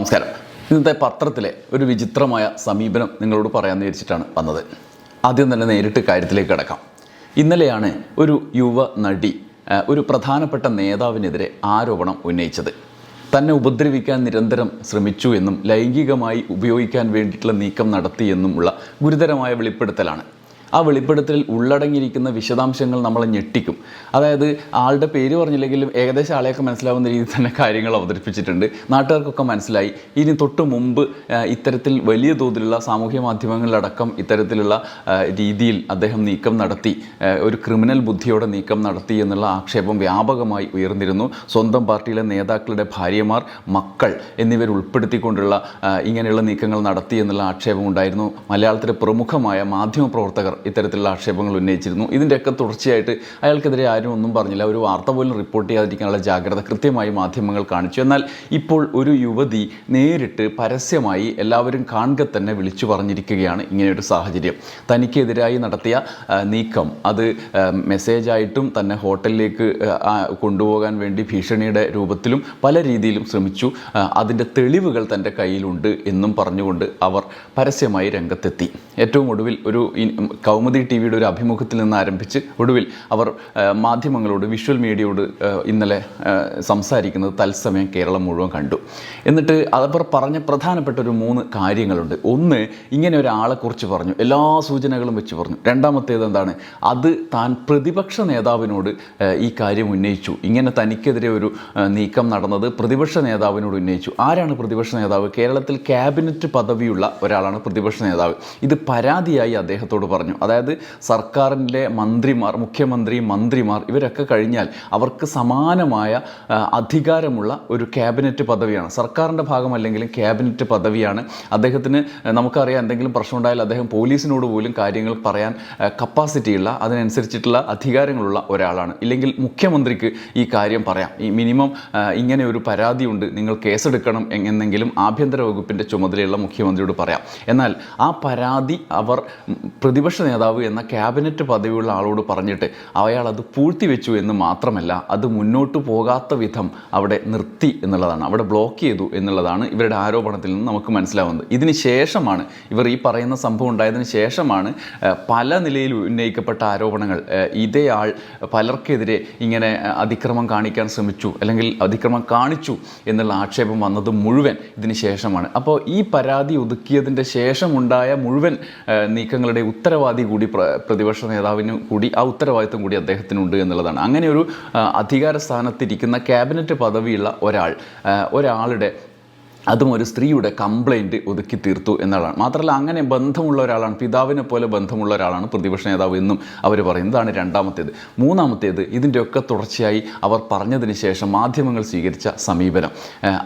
നമസ്കാരം. ഇന്നത്തെ പത്രത്തിലെ ഒരു വിചിത്രമായ സമീപനം നിങ്ങളോട് പറയാമെന്ന് വിചാരിച്ചിട്ടാണ് വന്നത്. ആദ്യം തന്നെ നേരിട്ട് കാര്യത്തിലേക്ക് കിടക്കാം. ഇന്നലെയാണ് ഒരു യുവ നടി ഒരു പ്രധാനപ്പെട്ട നേതാവിനെതിരെ ആരോപണം ഉന്നയിച്ചത്. തന്നെ ഉപദ്രവിക്കാൻ നിരന്തരം ശ്രമിച്ചു എന്നും ലൈംഗികമായി ഉപയോഗിക്കാൻ വേണ്ടിയിട്ടുള്ള നീക്കം നടത്തിയെന്നുമുള്ള ഗുരുതരമായ വെളിപ്പെടുത്തലാണ് ആ വെളിപ്പെടുത്തലിൽ ഉള്ളടങ്ങിയിരിക്കുന്ന വിശദാംശങ്ങൾ നമ്മളെ ഞെട്ടിക്കും. അതായത് ആളുടെ പേര് പറഞ്ഞില്ലെങ്കിലും ഏകദേശം ആളെയൊക്കെ മനസ്സിലാവുന്ന രീതിയിൽ തന്നെ കാര്യങ്ങൾ അവതരിപ്പിച്ചിട്ടുണ്ട്. നാട്ടുകാർക്കൊക്കെ മനസ്സിലായി. ഇനി തൊട്ട് മുമ്പ് ഇത്തരത്തിൽ വലിയ തോതിലുള്ള സാമൂഹ്യ മാധ്യമങ്ങളിലടക്കം ഇത്തരത്തിലുള്ള രീതിയിൽ അദ്ദേഹം നീക്കം നടത്തി ഒരു ക്രിമിനൽ ബുദ്ധിയോടെ നീക്കം നടത്തി എന്നുള്ള ആക്ഷേപം വ്യാപകമായി ഉയർന്നിരുന്നു. സ്വന്തം പാർട്ടിയിലെ നേതാക്കളുടെ ഭാര്യമാർ മക്കൾ എന്നിവരുൾപ്പെടുത്തിക്കൊണ്ടുള്ള ഇങ്ങനെയുള്ള നീക്കങ്ങൾ നടത്തി എന്നുള്ള ആക്ഷേപം ഉണ്ടായിരുന്നു. മലയാളത്തിലെ പ്രമുഖമായ മാധ്യമപ്രവർത്തകർ ഇത്തരത്തിലുള്ള ആക്ഷേപങ്ങൾ ഉന്നയിച്ചിരുന്നു. ഇതിന്റെയൊക്കെ തുടർച്ചയായിട്ട് അയാൾക്കെതിരെ ആരും ഒന്നും പറഞ്ഞില്ല. ഒരു വാർത്ത പോലും റിപ്പോർട്ട് ചെയ്യാതിരിക്കാനുള്ള ജാഗ്രത കൃത്യമായി മാധ്യമങ്ങൾ കാണിച്ചു. എന്നാൽ ഇപ്പോൾ ഒരു യുവതി നേരിട്ട് പരസ്യമായി എല്ലാവരും കാണുക തന്നെ വിളിച്ചു പറഞ്ഞിരിക്കുകയാണ് ഇങ്ങനെയൊരു സാഹചര്യം. തനിക്കെതിരായി നടത്തിയ നീക്കം അത് മെസ്സേജ് മെസ്സേജായിട്ടും തന്നെ ഹോട്ടലിലേക്ക് കൊണ്ടുപോകാൻ വേണ്ടി ഭീഷണിയുടെ രൂപത്തിലും പല രീതിയിലും ശ്രമിച്ചു. അതിന്റെ തെളിവുകൾ തന്റെ കയ്യിലുണ്ട് എന്നും പറഞ്ഞുകൊണ്ട് അവർ പരസ്യമായി രംഗത്തെത്തി. ഏറ്റവും ഒടുവിൽ ഒരു കൗമുദി ടി വിയുടെ ഒരു അഭിമുഖത്തിൽ നിന്ന് ആരംഭിച്ച് ഒടുവിൽ അവർ മാധ്യമങ്ങളോട് വിഷ്വൽ മീഡിയയോട് ഇന്നലെ സംസാരിക്കുന്നത് തത്സമയം കേരളം മുഴുവൻ കണ്ടു. എന്നിട്ട് അവർ പറഞ്ഞ പ്രധാനപ്പെട്ട ഒരു മൂന്ന് കാര്യങ്ങളുണ്ട്. ഒന്ന് ഇങ്ങനെ ഒരാളെക്കുറിച്ച് പറഞ്ഞു. എല്ലാ സൂചനകളും വെച്ച് പറഞ്ഞു. രണ്ടാമത്തേത് എന്താണ്? അത് താൻ പ്രതിപക്ഷ നേതാവിനോട് ഈ കാര്യം ഉന്നയിച്ചു. ഇങ്ങനെ തനിക്കെതിരെ ഒരു നീക്കം നടന്നത് പ്രതിപക്ഷ നേതാവിനോട് ഉന്നയിച്ചു. ആരാണ് പ്രതിപക്ഷ നേതാവ്? കേരളത്തിൽ ക്യാബിനറ്റ് പദവിയുള്ള ഒരാളാണ് പ്രതിപക്ഷ നേതാവ്. ഇത് പരാതിയായി അദ്ദേഹത്തോട് പറഞ്ഞു. അതായത് സർക്കാരിന്റെ മന്ത്രിമാർ മുഖ്യമന്ത്രി മന്ത്രിമാർ ഇവരൊക്കെ കഴിഞ്ഞാൽ അവർക്ക് സമാനമായ അധികാരമുള്ള ഒരു ക്യാബിനറ്റ് പദവിയാണ്. സർക്കാരിന്റെ ഭാഗമല്ലെങ്കിലും ക്യാബിനറ്റ് പദവിയാണ്. അദ്ദേഹത്തിന് നമുക്കറിയാം എന്തെങ്കിലും പ്രശ്നം ഉണ്ടായാൽ അദ്ദേഹം പോലീസിനോട് പോലും കാര്യങ്ങൾ പറയാൻ കപ്പാസിറ്റിയുള്ള അതിനനുസരിച്ചിട്ടുള്ള അധികാരങ്ങളുള്ള ഒരാളാണ്. ഇല്ലെങ്കിൽ മുഖ്യമന്ത്രിക്ക് ഈ കാര്യം പറയാം. ഈ മിനിമം ഇങ്ങനെ ഒരു പരാതിയുണ്ട് നിങ്ങൾ കേസെടുക്കണം എന്നെങ്കിലും ആഭ്യന്തര വകുപ്പിന്റെ ചുമതലയുള്ള മുഖ്യമന്ത്രിയോട് പറയാം. എന്നാൽ ആ പരാതി അവർ പ്രതിപക്ഷ നേതാവ് എന്ന ക്യാബിനറ്റ് പദവിയുള്ള ആളോട് പറഞ്ഞിട്ട് അയാൾ അത് പൂഴ്ത്തിവെച്ചു എന്ന് മാത്രമല്ല അത് മുന്നോട്ട് പോകാത്ത വിധം അവിടെ നിർത്തി എന്നുള്ളതാണ് അവിടെ ബ്ലോക്ക് ചെയ്തു എന്നുള്ളതാണ് ഇവരുടെ ആരോപണത്തിൽ നിന്ന് നമുക്ക് മനസ്സിലാവുന്നത്. ഇതിന് ശേഷമാണ് ഇവർ ഈ പറയുന്ന സംഭവം ഉണ്ടായതിന് ശേഷമാണ് പല നിലയിൽ ഉന്നയിക്കപ്പെട്ട ആരോപണങ്ങൾ. ഇതേ ആൾ പലർക്കെതിരെ ഇങ്ങനെ അതിക്രമം കാണിക്കാൻ ശ്രമിച്ചു അല്ലെങ്കിൽ അതിക്രമം കാണിച്ചു എന്നുള്ള ആക്ഷേപം വന്നത് മുഴുവൻ ഇതിന് ശേഷമാണ്. അപ്പോൾ ഈ പരാതി ഒതുക്കിയതിന്റെ ശേഷമുണ്ടായ മുഴുവൻ നീക്കങ്ങളുടെ നീക്കങ്ങളുടെ ഉത്തരവാദി കൂടി പ്ര- പ്രതിപക്ഷ നേതാവിന് കൂടി ആ ഉത്തരവാദിത്വം കൂടി അദ്ദേഹത്തിനുണ്ട് എന്നുള്ളതാണ്. അങ്ങനെ ഒരു അധികാര സ്ഥാനത്തിരിക്കുന്ന ക്യാബിനറ്റ് പദവിയുള്ള ഒരാൾ ഒരാളുടെ അതും ഒരു സ്ത്രീയുടെ കംപ്ലൈന്റ് ഒതുക്കി തീർത്തു എന്നാണ് മാത്രമല്ല അങ്ങനെ ബന്ധമുള്ള ഒരാളാണ് പിതാവിനെ പോലെ ബന്ധമുള്ള ഒരാളാണ് പ്രതിപക്ഷ നേതാവ് എന്നും അവർ പറയുന്നത്. ഇതാണ് രണ്ടാമത്തേത്. മൂന്നാമത്തേത് ഇതിന്റെയൊക്കെ തുടർച്ചയായി അവർ പറഞ്ഞതിന് ശേഷം മാധ്യമങ്ങൾ സ്വീകരിച്ച സമീപനം.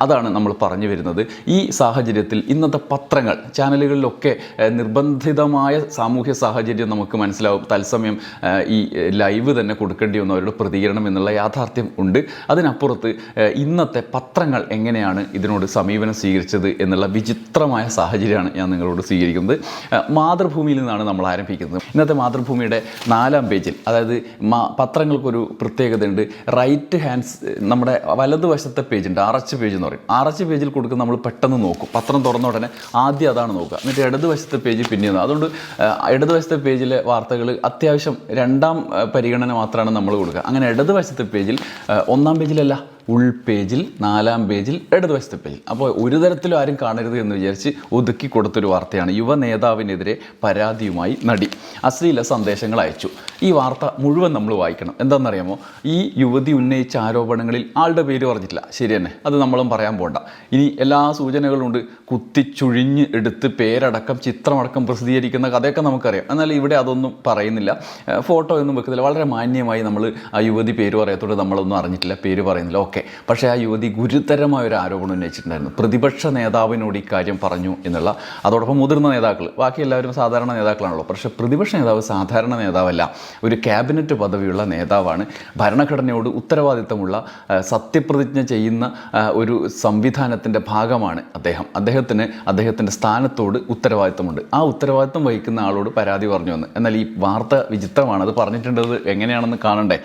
അതാണ് നമ്മൾ പറഞ്ഞു വരുന്നത്. ഈ സാഹചര്യത്തിൽ ഇന്നത്തെ പത്രങ്ങൾ ചാനലുകളിലൊക്കെ നിർബന്ധിതമായ സാമൂഹ്യ സാഹചര്യം നമുക്ക് മനസ്സിലാവും. തത്സമയം ഈ ലൈവ് തന്നെ കൊടുക്കേണ്ടി വന്നു അവരുടെ പ്രതികരണം എന്നുള്ള യാഥാർത്ഥ്യം ഉണ്ട്. അതിനപ്പുറത്ത് ഇന്നത്തെ പത്രങ്ങൾ എങ്ങനെയാണ് ഇതിനോട് സമീപനം സ്വീകരിച്ചത് എന്നുള്ള വിചിത്രമായ സാഹചര്യമാണ് ഞാൻ നിങ്ങളോട് സ്വീകരിക്കുന്നത്. മാതൃഭൂമിയിൽ നിന്നാണ് നമ്മൾ ആരംഭിക്കുന്നത്. ഇന്നത്തെ മാതൃഭൂമിയുടെ നാലാം പേജിൽ അതായത് പത്രങ്ങൾക്കൊരു പ്രത്യേകതയുണ്ട്. റൈറ്റ് ഹാൻഡ്സ് നമ്മുടെ വലതുവശത്തെ പേജുണ്ട് ആറച്ച് പേജ് എന്ന് പറയും. ആറച്ച് പേജിൽ കൊടുക്കുന്ന നമ്മൾ പെട്ടെന്ന് നോക്കും. പത്രം തുറന്ന ഉടനെ ആദ്യം അതാണ് നോക്കുക. എന്നിട്ട് ഇടതുവശത്തെ പേജ് പിന്നെയാണ് അതുകൊണ്ട് ഇടതുവശത്തെ പേജിലെ വാർത്തകൾ അത്യാവശ്യം രണ്ടാം പരിഗണന മാത്രമാണ് നമ്മൾ കൊടുക്കുക. അങ്ങനെ ഇടതുവശത്തെ പേജിൽ ഒന്നാം പേജിലല്ല ഉൾപേജിൽ നാലാം പേജിൽ ഇടതുവശത്തെ പേജിൽ. അപ്പോൾ ഒരു തരത്തിലും ആരും കാണരുത് എന്ന് വിചാരിച്ച് ഒതുക്കി കൊടുത്തൊരു വാർത്തയാണ് യുവ നേതാവിനെതിരെ പരാതിയുമായി നടി. അശ്ലീല സന്ദേശങ്ങൾ അയച്ചു. ഈ വാർത്ത മുഴുവൻ നമ്മൾ വായിക്കണം. എന്താണെന്നറിയാമോ? ഈ യുവതി ഉന്നയിച്ച ആരോപണങ്ങളിൽ ആളുടെ പേര് പറഞ്ഞിട്ടില്ല. ശരി തന്നെ. അത് നമ്മളും പറയാൻ പോണ്ട. ഇനി എല്ലാ സൂചനകളും ഉണ്ട്. കുത്തിച്ചുഴിഞ്ഞ് എടുത്ത് പേരടക്കം ചിത്രമടക്കം പ്രസിദ്ധീകരിക്കുന്ന കഥയൊക്കെ നമുക്കറിയാം. എന്നാൽ ഇവിടെ അതൊന്നും പറയുന്നില്ല. ഫോട്ടോ ഒന്നും വെക്കുന്നില്ല. വളരെ മാന്യമായി നമ്മൾ ആ യുവതി പേര് പറയാത്തോട് നമ്മളൊന്നും അറിഞ്ഞിട്ടില്ല. പേര് പറയുന്നില്ല. ഓക്കെ. പക്ഷേ ആ യുവതി ഗുരുതരമായ ഒരു ആരോപണം ഉന്നയിച്ചിട്ടുണ്ടായിരുന്നു. പ്രതിപക്ഷ നേതാവിനോട് ഇക്കാര്യം പറഞ്ഞു എന്നുള്ള. അതോടൊപ്പം മുതിർന്ന നേതാക്കൾ ബാക്കി എല്ലാവരും സാധാരണ നേതാക്കളാണല്ലോ. പക്ഷേ പ്രതിപക്ഷ നേതാവ് സാധാരണ നേതാവല്ല ഒരു ക്യാബിനറ്റ് പദവിയുള്ള നേതാവാണ്. ഭരണഘടനയോട് ഉത്തരവാദിത്തമുള്ള സത്യപ്രതിജ്ഞ ചെയ്യുന്ന ഒരു സംവിധാനത്തിന്റെ ഭാഗമാണ് അദ്ദേഹം. അദ്ദേഹത്തിന് അദ്ദേഹത്തിന്റെ സ്ഥാനത്തോട് ഉത്തരവാദിത്തമുണ്ട്. ആ ഉത്തരവാദിത്തം വഹിക്കുന്ന ആളോട് പരാതി പറഞ്ഞു വന്ന് എന്നാൽ ഈ വാർത്ത വിചിത്രമാണ്. അത് പറഞ്ഞിട്ടുണ്ടത് എങ്ങനെയാണെന്ന് കാണണ്ടേ?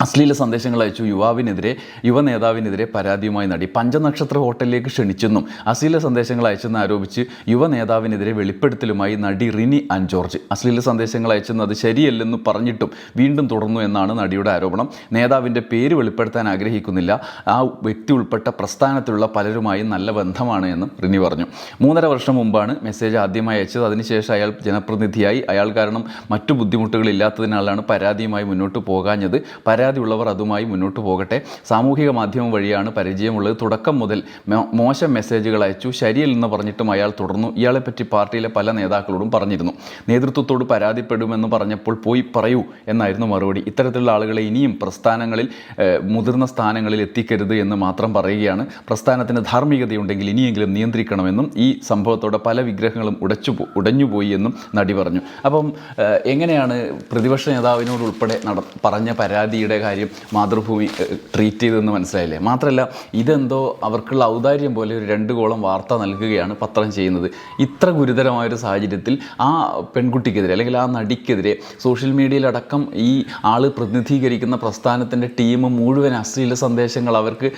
അശ്ലീല സന്ദേശങ്ങൾ അയച്ചു യുവാവിനെതിരെ യുവ നേതാവിനെതിരെ പരാതിയുമായി നടി പഞ്ചനക്ഷത്ര ഹോട്ടലിലേക്ക് ക്ഷണിച്ചെന്നും അശ്ലീല സന്ദേശങ്ങൾ അയച്ചെന്ന് ആരോപിച്ച് യുവ നേതാവിനെതിരെ വെളിപ്പെടുത്തലുമായി നടി റിനി ആൻഡ് ജോർജ്. അശ്ലീല സന്ദേശങ്ങൾ അയച്ചെന്ന് അത് ശരിയല്ലെന്ന് പറഞ്ഞിട്ടും വീണ്ടും തുടർന്നു എന്നാണ് നടിയുടെ ആരോപണം. നേതാവിന്റെ പേര് വെളിപ്പെടുത്താൻ ആഗ്രഹിക്കുന്നില്ല. ആ വ്യക്തി ഉൾപ്പെട്ട പ്രസ്ഥാനത്തിലുള്ള പലരുമായി നല്ല ബന്ധമാണ് എന്നും റിനി പറഞ്ഞു. മൂന്നര വർഷം മുമ്പാണ് മെസ്സേജ് ആദ്യമായി അയച്ചത്. അതിനുശേഷം അയാൾ ജനപ്രതിനിധിയായി. അയാൾ കാരണം മറ്റു ബുദ്ധിമുട്ടുകൾ ഇല്ലാത്തതിനാലാണ് പരാതിയുമായി മുന്നോട്ട് പോകാഞ്ഞത്. പരാതിയുള്ളവർ അതുമായി മുന്നോട്ട് പോകട്ടെ. സാമൂഹിക മാധ്യമം വഴിയാണ് പരിചയമുള്ളത്. തുടക്കം മുതൽ മോശം മെസ്സേജുകൾ അയച്ചു. ശരിയല്ലെന്ന് പറഞ്ഞിട്ടും അയാൾ തുടർന്നു. ഇയാളെപ്പറ്റി പാർട്ടിയിലെ പല നേതാക്കളോടും പറഞ്ഞിരുന്നു. നേതൃത്വത്തോട് പരാതിപ്പെടുമെന്ന് പറഞ്ഞപ്പോൾ പോയി പറയൂ എന്നായിരുന്നു മറുപടി. ഇത്തരത്തിലുള്ള ആളുകളെ ഇനിയും പ്രസ്ഥാനങ്ങളിൽ മുതിർന്ന സ്ഥാനങ്ങളിൽ എത്തിക്കരുത് എന്ന് മാത്രം പറയുകയാണ്. പ്രസ്ഥാനത്തിന് ധാർമ്മികതയുണ്ടെങ്കിൽ ഇനിയെങ്കിലും നിയന്ത്രിക്കണമെന്നും ഈ സംഭവത്തോടെ പല വിഗ്രഹങ്ങളും ഉടച്ചു ഉടഞ്ഞുപോയി എന്നും നടി പറഞ്ഞു. അപ്പം എങ്ങനെയാണ് പ്രതിപക്ഷ നേതാവിനോട് ഉൾപ്പെടെ നട പറഞ്ഞ പരാതിയുടെ കാര്യം മാതൃഭൂമി ട്രീറ്റ് ചെയ്തതെന്ന് മനസ്സിലായില്ലേ? മാത്രമല്ല ഇതെന്തോ അവർക്കുള്ള ഔദാര്യം പോലെ ഒരു രണ്ട് കോളം വാർത്ത നൽകുകയാണ് പത്രം ചെയ്യുന്നത്. ഇത്ര ഗുരുതരമായൊരു സാഹചര്യത്തിൽ ആ പെൺകുട്ടിക്കെതിരെ അല്ലെങ്കിൽ ആ നടിക്കെതിരെ സോഷ്യൽ മീഡിയയിലടക്കം ഈ ആൾ പ്രതിനിധീകരിക്കുന്ന പ്രസ്ഥാനത്തിന്റെ ടീം മുഴുവൻ അശ്ലീല സന്ദേശങ്ങൾ അവർക്ക്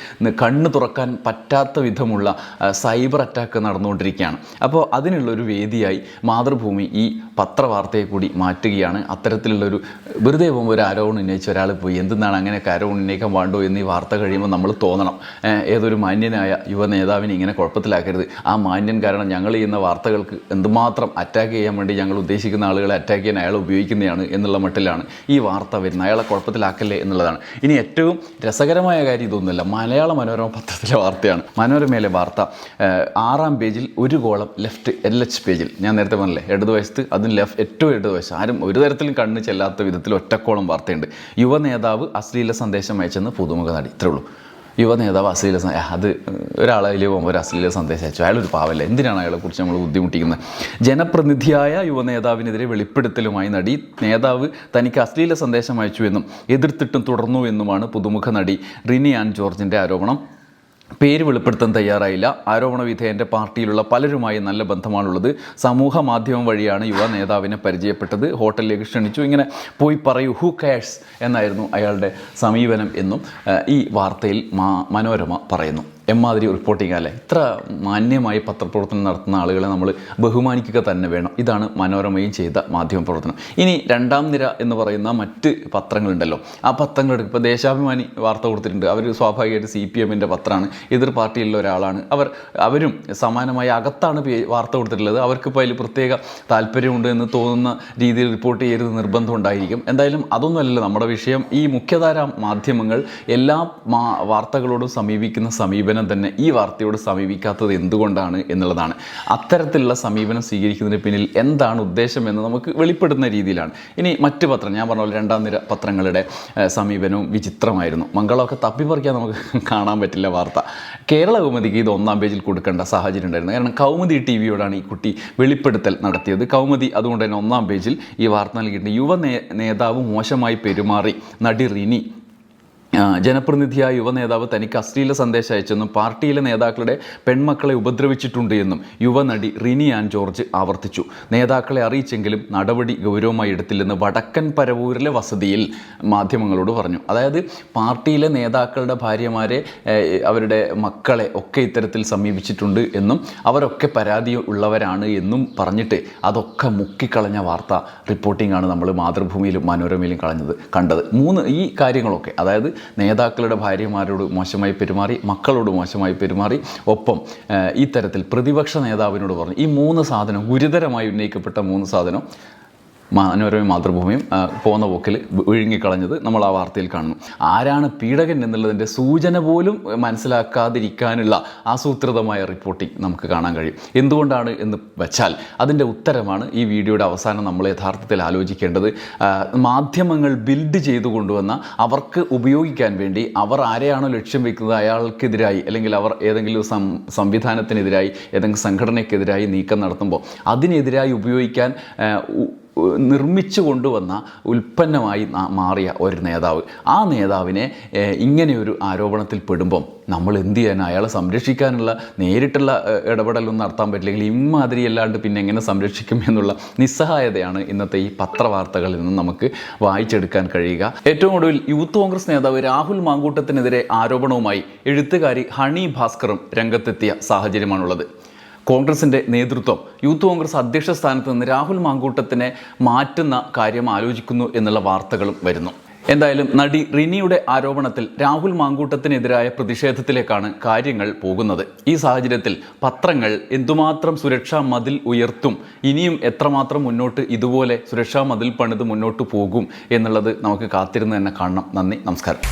കണ്ണ് തുറക്കാൻ പറ്റാത്ത വിധമുള്ള സൈബർ അറ്റാക്ക് നടന്നുകൊണ്ടിരിക്കുകയാണ്. അപ്പോൾ അതിനുള്ളൊരു വേദിയായി മാതൃഭൂമി ഈ പത്രവാർത്തയെ കൂടി മാറ്റുകയാണ്. അത്തരത്തിലുള്ളൊരു വെറുതെ പോകുമ്പോൾ ഒരു ആരോപണം ഉന്നയിച്ച ഒരാൾ പോയി എന്തെന്നാണ് അങ്ങനെയൊക്കെ ആരോപണം ഉന്നയിക്കാൻ വേണ്ടോ എന്നീ വാർത്ത കഴിയുമ്പോൾ നമ്മൾ തോന്നണം. ഏതൊരു മാന്യനായ യുവ നേതാവിനെ ഇങ്ങനെ കുഴപ്പത്തിലാക്കരുത്. ആ മാന്യൻ കാരണം ഞങ്ങൾ ചെയ്യുന്ന വാർത്തകൾക്ക് എന്തുമാത്രം അറ്റാക്ക് ചെയ്യാൻ വേണ്ടി ഞങ്ങൾ ഉദ്ദേശിക്കുന്ന ആളുകളെ അറ്റാക്ക് ചെയ്യാൻ അയാൾ ഉപയോഗിക്കുന്നതാണ് എന്നുള്ള മട്ടിലാണ് ഈ വാർത്ത വരുന്നത്. അയാളെ കുഴപ്പത്തിലാക്കല്ലേ എന്നുള്ളതാണ്. ഇനി ഏറ്റവും രസകരമായ കാര്യം ഇതൊന്നുമല്ല. മലയാള മനോരമ പത്രത്തിലെ വാർത്തയാണ്. മനോരമയിലെ വാർത്ത ആറാം പേജിൽ ഒരു കോളം ലെഫ്റ്റ് എൽ എച്ച് പേജിൽ. ഞാൻ നേരത്തെ പറഞ്ഞില്ലേ ഇടതുവശത്ത് അതിന് ലെഫ്റ്റ് ഏറ്റവും ഇടതുവശം ആരും ഒരു തരത്തിലും കണ്ണ് ചെല്ലാത്ത വിധത്തിൽ ഒറ്റക്കോളം വാർത്തയുണ്ട്. യുവ നേതാവ് അശ്ലീല സന്ദേശം അയച്ചെന്ന് പുതുമുഖ നടി. ഇത്രേ ഉള്ളൂ. യുവ നേതാവ് അശ്ലീല അത് ഒരാളിൽ പോകുമ്പോൾ ഒരു അശ്ലീല സന്ദേശം അയച്ചു. അയാളൊരു പാവല്ല. എന്തിനാണ് അയാളെക്കുറിച്ച് നമ്മൾ ബുദ്ധിമുട്ടിക്കുന്നത്? ജനപ്രതിനിധിയായ യുവ നേതാവിനെതിരെ വെളിപ്പെടുത്തലുമായി നടി നേതാവ് തനിക്ക് അശ്ലീല സന്ദേശം അയച്ചു എന്നും എതിർത്തിട്ടും തുടർന്നു എന്നുമാണ് പുതുമുഖ നടി റിനി ആൻഡ് ജോർജിന്റെ ആരോപണം. പേര് വെളിപ്പെടുത്താൻ തയ്യാറായില്ല. ആരോപണ വിധേയന്റെ പാർട്ടിയിലുള്ള പലരുമായി നല്ല ബന്ധമാണുള്ളത്. സമൂഹ മാധ്യമം വഴിയാണ് യുവ നേതാവിനെ പരിചയപ്പെട്ടത്. ഹോട്ടലിലേക്ക് ക്ഷണിച്ചു. ഇങ്ങനെ പോയി പറയൂ ഹു കാഷ്സ് എന്നായിരുന്നു അയാളുടെ സമീപനം എന്നും ഈ വാർത്തയിൽ മനോരമ പറയുന്നു. എമ്മാതിരി റിപ്പോർട്ടിംഗ് അല്ലേ? ഇത്ര മാന്യമായി പത്രപ്രവർത്തനം നടത്തുന്ന ആളുകളെ നമ്മൾ ബഹുമാനിക്കുക തന്നെ വേണം. ഇതാണ് മനോരമയും ചെയ്ത മാധ്യമ പ്രവർത്തനം. ഇനി രണ്ടാം നിര എന്ന് പറയുന്ന മറ്റ് പത്രങ്ങളുണ്ടല്ലോ. ആ പത്രങ്ങളെടുക്കും ഇപ്പോൾ ദേശാഭിമാനി വാർത്ത കൊടുത്തിട്ടുണ്ട്. അവർ സ്വാഭാവികമായിട്ട് സി പി എമ്മിന്റെ പത്രമാണ്. എതിർ പാർട്ടിയിലുള്ള ഒരാളാണ്. അവർ അവരും സമാനമായി അകത്താണ് വാർത്ത കൊടുത്തിട്ടുള്ളത്. അവർക്കിപ്പോൾ അതിൽ പ്രത്യേക താല്പര്യമുണ്ട് എന്ന് തോന്നുന്ന രീതിയിൽ റിപ്പോർട്ട് ചെയ്യരുത് നിർബന്ധം ഉണ്ടായിരിക്കും. എന്തായാലും അതൊന്നുമല്ലല്ലോ നമ്മുടെ വിഷയം. ഈ മുഖ്യധാര മാധ്യമങ്ങൾ എല്ലാ വാർത്തകളോടും സമീപിക്കുന്ന സമീപനം തന്നെ ഈ വാർത്തയോട് സമീപിക്കാത്തത് എന്തുകൊണ്ടാണ് എന്നുള്ളതാണ്. അത്തരത്തിലുള്ള സമീപനം സ്വീകരിക്കുന്നതിന് പിന്നിൽ എന്താണ് ഉദ്ദേശം എന്ന് നമുക്ക് വെളിപ്പെടുന്ന രീതിയിലാണ്. ഇനി മറ്റ് പത്രം ഞാൻ പറഞ്ഞ പോലെ രണ്ടാം നിര പത്രങ്ങളുടെ സമീപനവും വിചിത്രമായിരുന്നു. മംഗളമൊക്കെ തപ്പിപ്പറിക്കാൻ നമുക്ക് കാണാൻ പറ്റില്ല വാർത്ത. കേരള കൗമുദിക്ക് ഇത് ഒന്നാം പേജിൽ കൊടുക്കേണ്ട സാഹചര്യം ഉണ്ടായിരുന്നു. കാരണം കൗമുദി ടി വിയോടാണ് ഈ കുട്ടി വെളിപ്പെടുത്തൽ നടത്തിയത്. കൗമുദി അതുകൊണ്ട് തന്നെ ഒന്നാം പേജിൽ ഈ വാർത്ത നൽകിയിട്ടുണ്ട്. യുവ നേതാവ് മോശമായി പെരുമാറി. നടി റിനി ജനപ്രതിനിധിയായ യുവ നേതാവ് തനിക്ക് അശ്ലീല സന്ദേശം അയച്ചെന്നും പാർട്ടിയിലെ നേതാക്കളുടെ പെൺമക്കളെ ഉപദ്രവിച്ചിട്ടുണ്ട് എന്നും യുവനടി റിനി ആൻ ജോർജ് ആവർത്തിച്ചു. നേതാക്കളെ അറിയിച്ചെങ്കിലും നടപടി ഗൗരവമായി എടുത്തില്ലെന്ന് വടക്കൻ പരവൂരിലെ വസതിയിൽ മാധ്യമങ്ങളോട് പറഞ്ഞു. അതായത് പാർട്ടിയിലെ നേതാക്കളുടെ ഭാര്യമാരെ അവരുടെ മക്കളെ ഒക്കെ ഇത്തരത്തിൽ സമീപിച്ചിട്ടുണ്ട് എന്നും അവരൊക്കെ പരാതി ഉള്ളവരാണ് എന്നും പറഞ്ഞിട്ട് അതൊക്കെ മുക്കിക്കളഞ്ഞ വാർത്ത റിപ്പോർട്ടിംഗാണ് നമ്മൾ മാതൃഭൂമിയിലും മനോരമയിലും കളഞ്ഞത് കണ്ടത്. മൂന്ന് ഈ കാര്യങ്ങളൊക്കെ അതായത് നേതാക്കളുടെ ഭാര്യമാരോട് മോശമായി പെരുമാറി മക്കളോട് മോശമായി പെരുമാറി. ഒപ്പം ഈ തരത്തിൽ പ്രതിപക്ഷ നേതാവിനോട് പറഞ്ഞു ഈ മൂന്ന് സാധനം ഗുരുതരമായി ഉന്നയിക്കപ്പെട്ട മൂന്ന് സാധനം മനോരമയും മാതൃഭൂമിയും പോകുന്ന പോക്കിൽ ഒഴുങ്ങിക്കളഞ്ഞത് നമ്മൾ ആ വാർത്തയിൽ കാണുന്നു. ആരാണ് പീഡകൻ എന്നുള്ളതിന്റെ സൂചന പോലും മനസ്സിലാക്കാതിരിക്കാനുള്ള ആസൂത്രിതമായ റിപ്പോർട്ടിംഗ് നമുക്ക് കാണാൻ കഴിയും. എന്തുകൊണ്ടാണ് എന്ന് വെച്ചാൽ അതിന്റെ ഉത്തരമാണ് ഈ വീഡിയോയുടെ അവസാനം നമ്മൾ യഥാർത്ഥത്തിൽ ആലോചിക്കേണ്ടത്. മാധ്യമങ്ങൾ ബിൽഡ് ചെയ്തു കൊണ്ടുവന്ന അവർക്ക് ഉപയോഗിക്കാൻ വേണ്ടി അവർ ആരെയാണോ ലക്ഷ്യം വെക്കുന്നത് അയാൾക്കെതിരായി അല്ലെങ്കിൽ അവർ ഏതെങ്കിലും സംവിധാനത്തിനെതിരായി ഏതെങ്കിലും സംഘടനയ്ക്കെതിരായി നീക്കം നടത്തുമ്പോൾ അതിനെതിരായി ഉപയോഗിക്കാൻ നിർമ്മിച്ചു കൊണ്ടുവന്ന ഉൽപ്പന്നമായി മാറിയ ഒരു നേതാവ്. ആ നേതാവിനെ ഇങ്ങനെയൊരു ആരോപണത്തിൽ പെടുമ്പം നമ്മൾ എന്ത് ചെയ്യാൻ അയാളെ സംരക്ഷിക്കാനുള്ള നേരിട്ടുള്ള ഇടപെടലൊന്നും നടത്താൻ പറ്റില്ലെങ്കിൽ ഇമാതിരി അല്ലാണ്ട് പിന്നെ എങ്ങനെ സംരക്ഷിക്കും എന്നുള്ള നിസ്സഹായതയാണ് ഇന്നത്തെ ഈ പത്രവാർത്തകളിൽ നിന്ന് നമുക്ക് വായിച്ചെടുക്കാൻ കഴിയുക. ഏറ്റവും ഒടുവിൽ യൂത്ത് കോൺഗ്രസ് നേതാവ് രാഹുൽ മാങ്കൂട്ടത്തിനെതിരെ ആരോപണവുമായി എഴുത്തുകാരി ഹണി ഭാസ്കറും രംഗത്തെത്തിയ സാഹചര്യമാണുള്ളത്. കോൺഗ്രസിന്റെ നേതൃത്വം യൂത്ത് കോൺഗ്രസ് അധ്യക്ഷ സ്ഥാനത്ത് നിന്ന് രാഹുൽ മാങ്കൂട്ടത്തിനെ മാറ്റുന്ന കാര്യം ആലോചിക്കുന്നു എന്നുള്ള വാർത്തകളും വരുന്നു. എന്തായാലും നടി റിനിയുടെ ആരോപണത്തിൽ രാഹുൽ മാങ്കൂട്ടത്തിനെതിരായ പ്രതിഷേധത്തിലേക്കാണ് കാര്യങ്ങൾ പോകുന്നത്. ഈ സാഹചര്യത്തിൽ പത്രങ്ങൾ എന്തുമാത്രം സുരക്ഷാ മതിൽ ഉയർത്തും ഇനിയും എത്രമാത്രം മുന്നോട്ട് ഇതുപോലെ സുരക്ഷാ മതിൽ പണിത് മുന്നോട്ട് പോകും എന്നുള്ളത് നമുക്ക് കാത്തിരുന്ന് തന്നെ കാണണം. നന്ദി നമസ്കാരം.